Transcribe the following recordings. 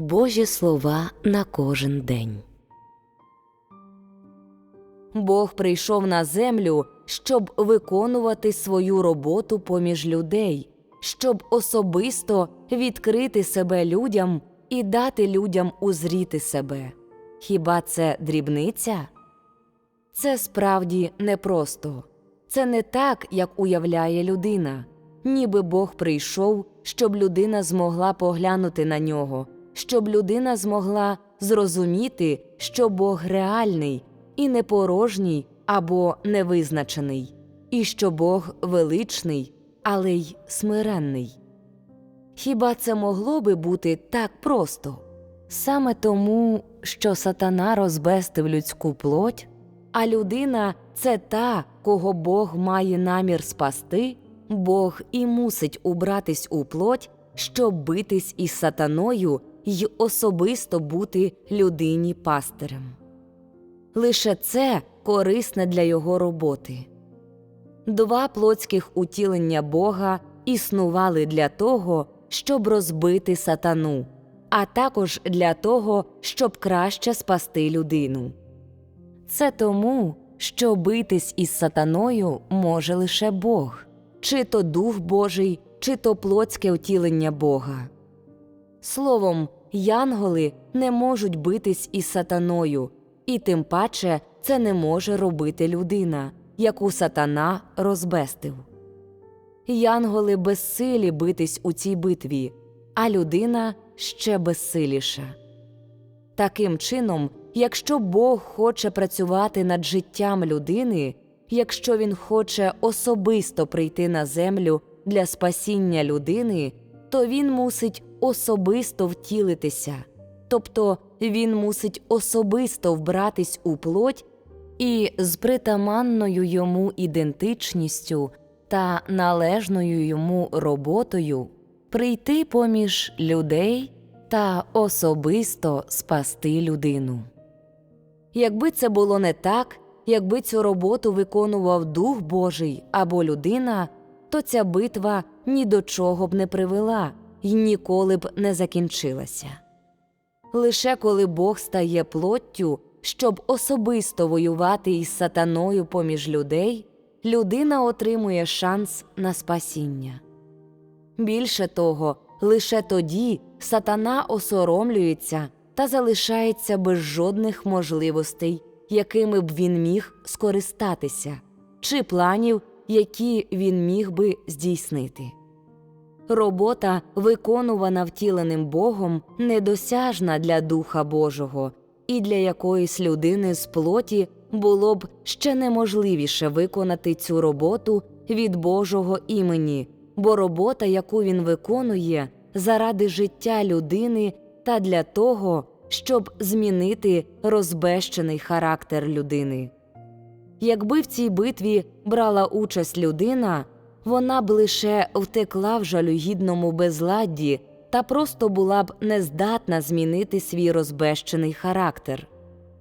Божі слова на кожен день. Бог прийшов на землю, щоб виконувати свою роботу поміж людей, щоб особисто відкрити себе людям і дати людям узріти себе. Хіба це дрібниця? Це справді непросто. Це не так, як уявляє людина, ніби Бог прийшов, щоб людина змогла поглянути на нього, щоб людина змогла зрозуміти, що Бог реальний і непорожній або невизначений, і що Бог величний, але й смиренний. Хіба це могло би бути так просто? Саме тому, що сатана розбестив людську плоть, а людина це та, кого Бог має намір спасти, Бог і мусить убратись у плоть, щоб битись із сатаною й особисто бути людині пастирем. Лише це корисне для його роботи. Два плотських утілення Бога існували для того, щоб розбити сатану, а також для того, щоб краще спасти людину. Це тому, що битись із сатаною може лише Бог, чи то Дух Божий, чи то плотське втілення Бога. Словом, янголи не можуть битись із сатаною, і тим паче це не може робити людина, яку сатана розбестив. Янголи безсилі битись у цій битві, а людина ще безсиліша. Таким чином, якщо Бог хоче працювати над життям людини, якщо Він хоче особисто прийти на землю для спасіння людини, то він мусить особисто втілитися, тобто він мусить особисто вбратись у плоть і з притаманною йому ідентичністю та належною йому роботою прийти поміж людей та особисто спасти людину. Якби це було не так, якби цю роботу виконував Дух Божий або людина, то ця битва ні до чого б не привела і ніколи б не закінчилася. Лише коли Бог стає плоттю, щоб особисто воювати із сатаною поміж людей, людина отримує шанс на спасіння. Більше того, лише тоді сатана осоромлюється та залишається без жодних можливостей, якими б він міг скористатися, чи планів, які він міг би здійснити. Робота, виконувана втіленим Богом, недосяжна для Духа Божого, і для якоїсь людини з плоті було б ще неможливіше виконати цю роботу від Божого імені, бо робота, яку він виконує, заради життя людини та для того, щоб змінити розбещений характер людини. Якби в цій битві брала участь людина, вона б лише втекла в жалюгідному безладді та просто була б нездатна змінити свій розбещений характер.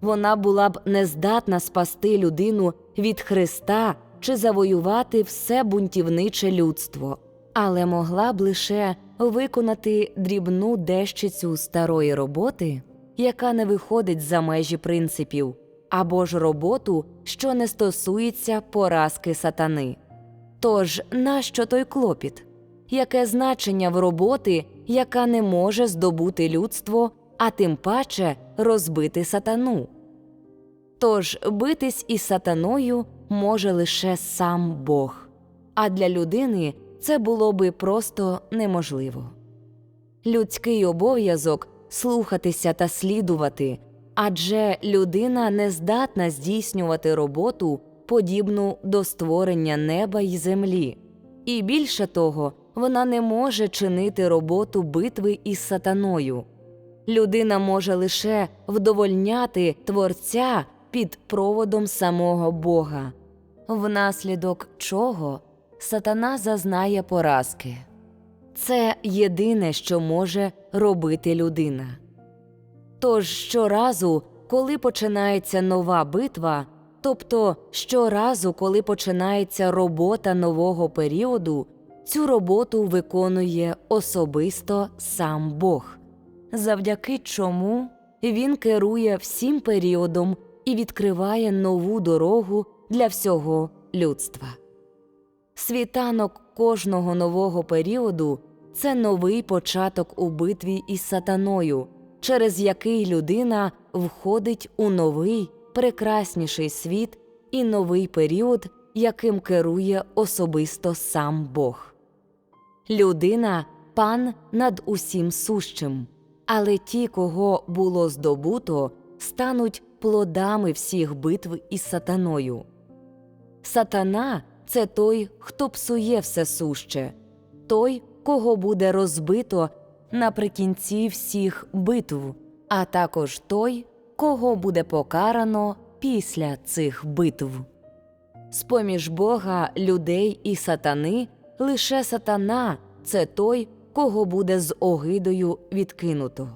Вона була б нездатна спасти людину від Христа чи завоювати все бунтівниче людство, але могла б лише виконати дрібну дещицю старої роботи, яка не виходить за межі принципів, або ж роботу, що не стосується поразки сатани. Тож нащо той клопіт? Яке значення в роботи, яка не може здобути людство, а тим паче розбити сатану? Тож битись із сатаною може лише сам Бог, а для людини це було би просто неможливо. Людський обов'язок слухатися та слідувати, адже людина не здатна здійснювати роботу, подібну до створення неба й землі, і більше того, вона не може чинити роботу битви із сатаною. Людина може лише вдовольняти Творця під проводом самого Бога, внаслідок чого сатана зазнає поразки. Це єдине, що може робити людина. Тож щоразу, коли починається нова битва, тобто щоразу, коли починається робота нового періоду, цю роботу виконує особисто сам Бог. завдяки чому він керує всім періодом і відкриває нову дорогу для всього людства. Світанок кожного нового періоду це новий початок у битві із сатаною, через який людина входить у новий, прекрасніший світ і новий період, яким керує особисто сам Бог. Людина пан над усім сущим, але ті, кого було здобуто, стануть плодами всіх битв із сатаною. Сатана це той, хто псує все суще, той, кого буде розбито наприкінці всіх битв, а також той, кого буде покарано після цих битв. З поміж Бога, людей і сатани лише сатана це той, кого буде з огидою відкинуто.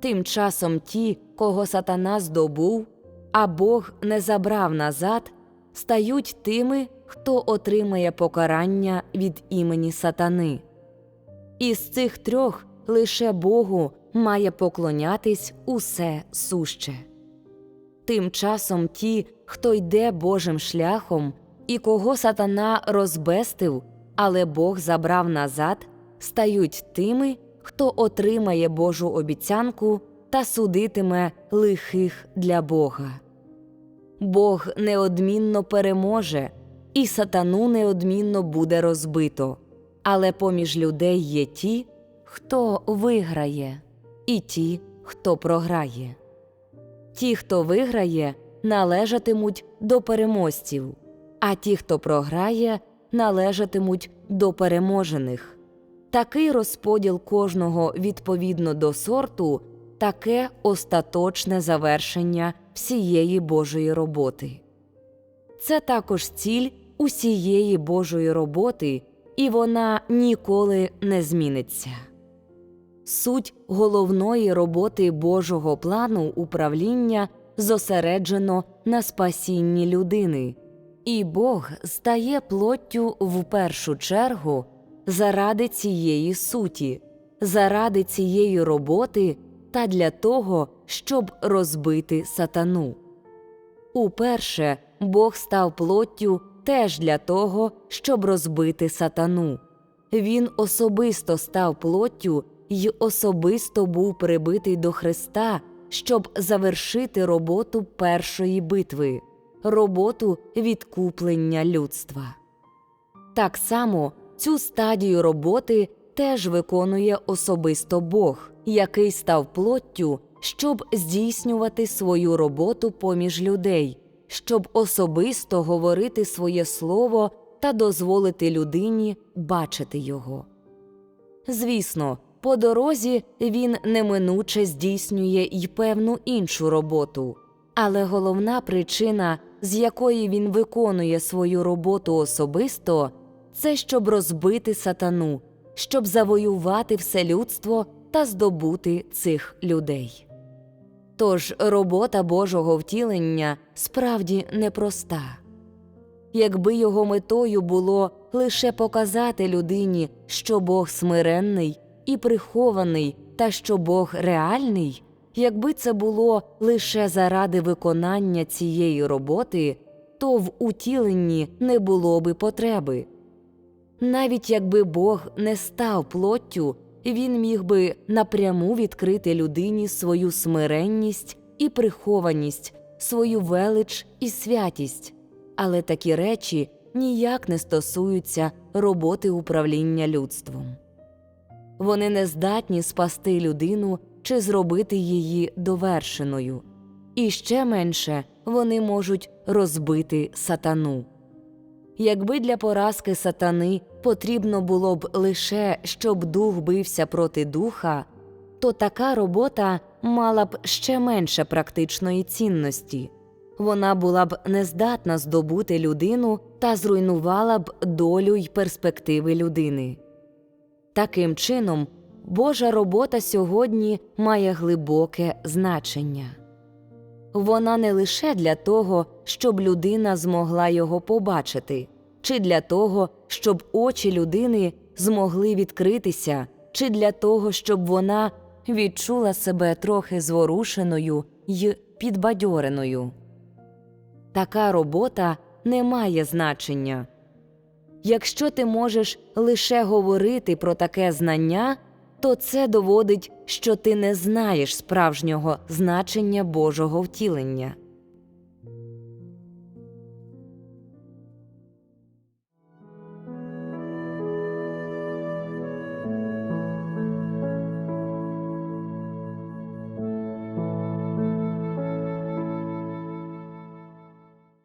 Тим часом ті, кого сатана здобув, а Бог не забрав назад, стають тими, хто отримає покарання від імені сатани. Із цих трьох лише Богу має поклонятись усе суще. Тим часом ті, хто йде Божим шляхом і кого сатана розбестив, але Бог забрав назад, стають тими, хто отримає Божу обіцянку та судитиме лихих для Бога. Бог неодмінно переможе, і сатану неодмінно буде розбито, але поміж людей є ті, хто виграє, і ті, хто програє. Ті, хто виграє, належатимуть до переможців, а ті, хто програє, належатимуть до переможених. Такий розподіл кожного відповідно до сорту, таке остаточне завершення всієї Божої роботи. Це також ціль усієї Божої роботи, і вона ніколи не зміниться. Суть головної роботи Божого плану управління зосереджено на спасінні людини, і Бог стає плоттю в першу чергу заради цієї суті, заради цієї роботи та для того, щоб розбити сатану. Уперше Бог став плоттю теж для того, щоб розбити сатану. Він особисто став плоттю й особисто був прибитий до Христа, щоб завершити роботу першої битви, роботу відкуплення людства. Так само цю стадію роботи теж виконує особисто Бог, який став плоттю, щоб здійснювати свою роботу поміж людей, щоб особисто говорити своє слово та дозволити людині бачити його. Звісно, по дорозі він неминуче здійснює й певну іншу роботу, але головна причина, з якої він виконує свою роботу особисто, це щоб розбити сатану, щоб завоювати все людство та здобути цих людей. Тож робота Божого втілення справді непроста. Якби його метою було лише показати людині, що Бог смиренний і прихований, та що Бог реальний, якби це було лише заради виконання цієї роботи, то в утіленні не було би потреби. Навіть якби Бог не став плоттю, він міг би напряму відкрити людині свою смиренність і прихованість, свою велич і святість, але такі речі ніяк не стосуються роботи управління людством. Вони не здатні спасти людину чи зробити її довершеною, і ще менше вони можуть розбити сатану. Якби для поразки сатани потрібно було б лише щоб дух бився проти духа, то така робота мала б ще менше практичної цінності вона була б нездатна здобути людину та зруйнувала б долю й перспективи людини. Таким чином, Божа робота сьогодні має глибоке значення. Вона не лише для того, щоб людина змогла його побачити, чи для того, щоб очі людини змогли відкритися, чи для того, щоб вона відчула себе трохи зворушеною й підбадьореною. Така робота не має значення. Якщо ти можеш лише говорити про таке знання, то це доводить, що ти не знаєш справжнього значення Божого втілення.